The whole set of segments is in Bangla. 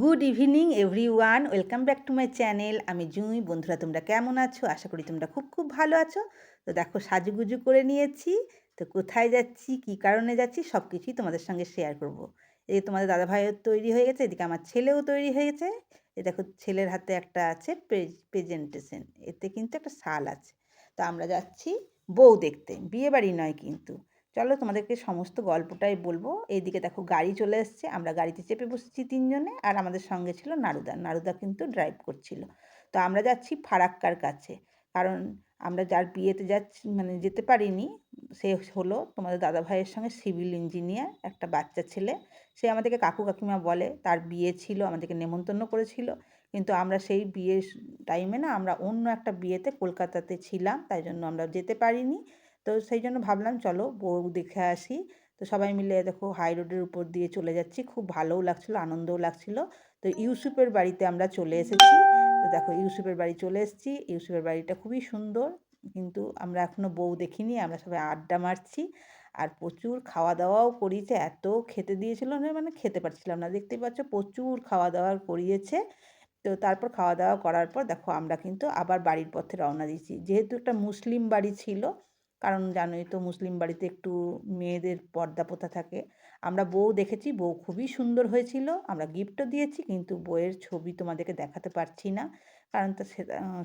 Good evening everyone welcome back to my channel আমি জুঁই। বন্ধুরা, তোমরা কেমন আছো? আশা করি তোমরা খুব খুব ভালো আছো। তো দেখো, সাজুগুজু করে নিয়েছি। তো কোথায় যাচ্ছি, কি কারণে যাচ্ছি সব কিছুই তোমাদের সঙ্গে শেয়ার করব। এই তোমাদের দাদা ভাইয়ের তৈরি হয়ে গেছে, এদিকে আমার ছেলেও তৈরি হয়ে গেছে। এ দেখো, ছেলের হাতে একটা আছে প্রেজেন্টেশন এতে কিন্তু একটা শাল আছে। তো আমরা যাচ্ছি বউ দেখতে। বিয়ে বাড়ি নয় কিন্তু। চলো তোমাদেরকে সমস্ত গল্পটাই বলব। এইদিকে দেখো গাড়ি চলে এসছে, আমরা গাড়িতে চেপে বসেছি তিনজনে, আর আমাদের সঙ্গে ছিল নারুদা। নারুদা কিন্তু ড্রাইভ করছিল। তো আমরা যাচ্ছি ফারাক্কার কাছে, কারণ আমরা যার বিয়েতে যাচ্ছি মানে যেতে পারিনি, সে হলো তোমাদের দাদা ভাইয়ের সঙ্গে সিভিল ইঞ্জিনিয়ার একটা বাচ্চা ছেলে। সে আমাদেরকে কাকু কাকিমা বলে, তার বিয়ে ছিল, আমাদেরকে নেমন্তন্ন করেছিল। কিন্তু আমরা সেই বিয়ের টাইমে না, আমরা অন্য একটা বিয়েতে কলকাতাতে ছিলাম, তাই জন্য আমরা যেতে পারিনি। তো সেই জন্য ভাবলাম, চলো বউ দেখে আসি। তো সবাই মিলে দেখো হাই রোডের উপর দিয়ে চলে যাচ্ছি। খুব ভালোও লাগছিল, আনন্দও লাগছিল। তো ইউসুফের বাড়িতে আমরা চলে এসেছি। তো দেখো ইউসুফের বাড়ি চলে এসেছি। ইউসুফের বাড়িটা খুবই সুন্দর, কিন্তু আমরা এখনও বউ দেখিনি। আমরা সবাই আড্ডা মারছি আর প্রচুর খাওয়া দাওয়াও করিয়েছে। এত খেতে দিয়েছিল না মানে খেতে পারছিলাম না। দেখতেই পাচ্ছ প্রচুর খাওয়া দাওয়া করিয়েছে। তো তারপর খাওয়া দাওয়া করার পর দেখো আমরা কিন্তু আবার বাড়ির পথে রওনা দিয়েছি। যেহেতু একটা মুসলিম বাড়ি ছিল কারণ জানোই তো মুসলিম বাড়িতে একটু মেয়েদের পর্দা প্রথা থাকে। আমরা বউ দেখেছি, বউ খুবই সুন্দর হয়েছিল। আমরা গিফটও দিয়েছি, কিন্তু বউয়ের ছবি তোমাদেরকে দেখাতে পারছি না। কারণ তো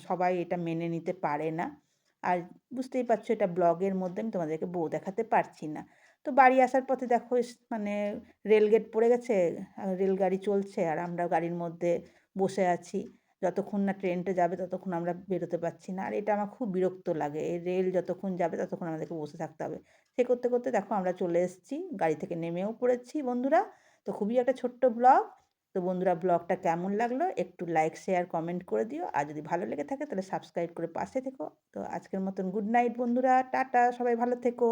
সবাই এটা মেনে নিতে পারে না। আর বুঝতেই পারছ, এটা ব্লগের মধ্যে আমি তোমাদেরকে বউ দেখাতে পারছি না। তো বাড়ি আসার পথে দেখো মানে রেলগেট পড়ে গেছে রেলগাড়ি চলছে, আর আমরা গাড়ির মধ্যে বসে আছি। যতক্ষণ না ট্রেনটা যাবে ততক্ষণ আমরা বেরোতে পারছি না। আর এটা আমার খুব বিরক্ত লাগে। এই রেল যতক্ষণ যাবে ততক্ষণ আমাদেরকে বসে থাকতে হবে। সে করতে করতে দেখো আমরা চলে এসেছি, গাড়ি থেকে নেমেও পড়েছি বন্ধুরা। তো খুবই একটা ছোট্ট ব্লগ তো বন্ধুরা ব্লগটা কেমন লাগল একটু লাইক শেয়ার কমেন্ট করে দিও। আর যদি ভালো লেগে থাকে তাহলে সাবস্ক্রাইব করে পাশে থেকো। তো আজকের মতন গুড নাইট বন্ধুরা। টাটা, সবাই ভালো থেকো।